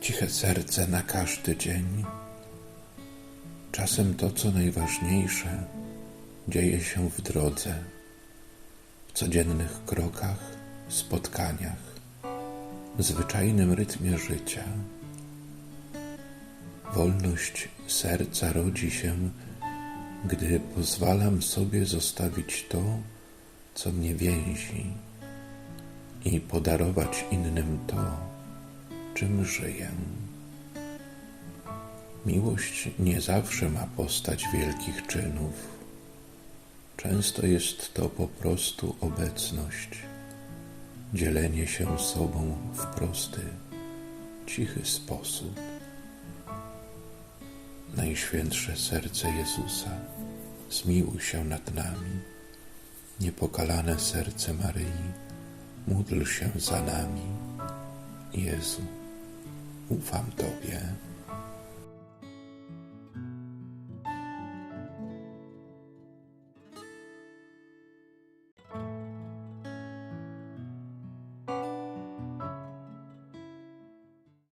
Ciche serce na każdy dzień. Czasem to, co najważniejsze, dzieje się w drodze, w codziennych krokach, spotkaniach, w zwyczajnym rytmie życia. Wolność serca rodzi się, gdy pozwalam sobie zostawić to, co mnie więzi i podarować innym to, czym żyję. Miłość nie zawsze ma postać wielkich czynów. Często jest to po prostu obecność, dzielenie się sobą w prosty, cichy sposób. Najświętsze serce Jezusa, zmiłuj się nad nami. Niepokalane serce Maryi, módl się za nami. Jezu, ufam Tobie.